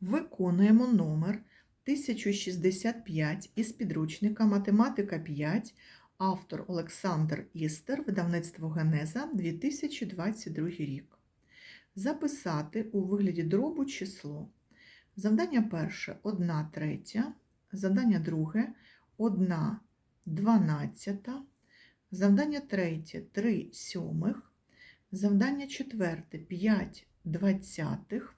Виконуємо номер 1065 із підручника Математика 5, автор Олександр Істер, видавництво Генеза 2022 рік. Записати у вигляді дробу число. Завдання перше 1 третя, завдання друге 1 дванадцята, завдання третє 3 сьомих, завдання четверте 5 двадцятих,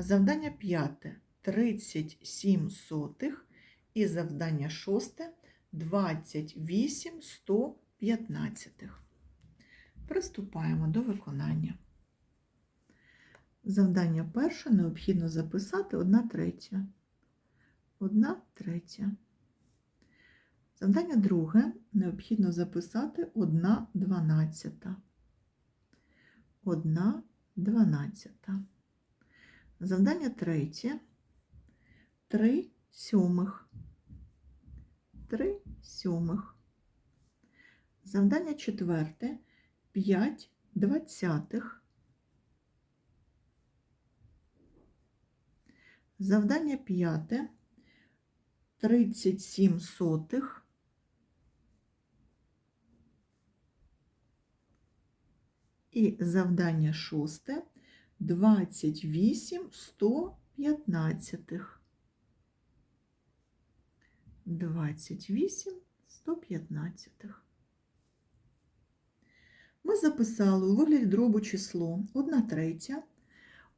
Завдання п'яте 37 сотих і завдання шосте 28 115. Приступаємо до виконання. Завдання перше необхідно записати 1 третя. 1 третя. Завдання друге необхідно записати 1 дванадцята. 1 дванадцята. Завдання третє. 3 сьомих. 3 сьомих. Завдання четверте. 5 двадцятих. Завдання п'яте. 37 сотих. І завдання шосте. 28 115. 28 115. Ми записали у вигляді дробу число 1 третя,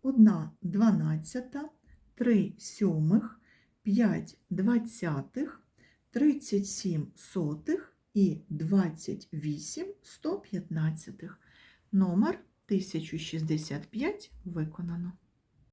1 дванадцята, 3 сьомих, 5 двадцятих, 37 сотих і 28 115. Номер 1065 виконано.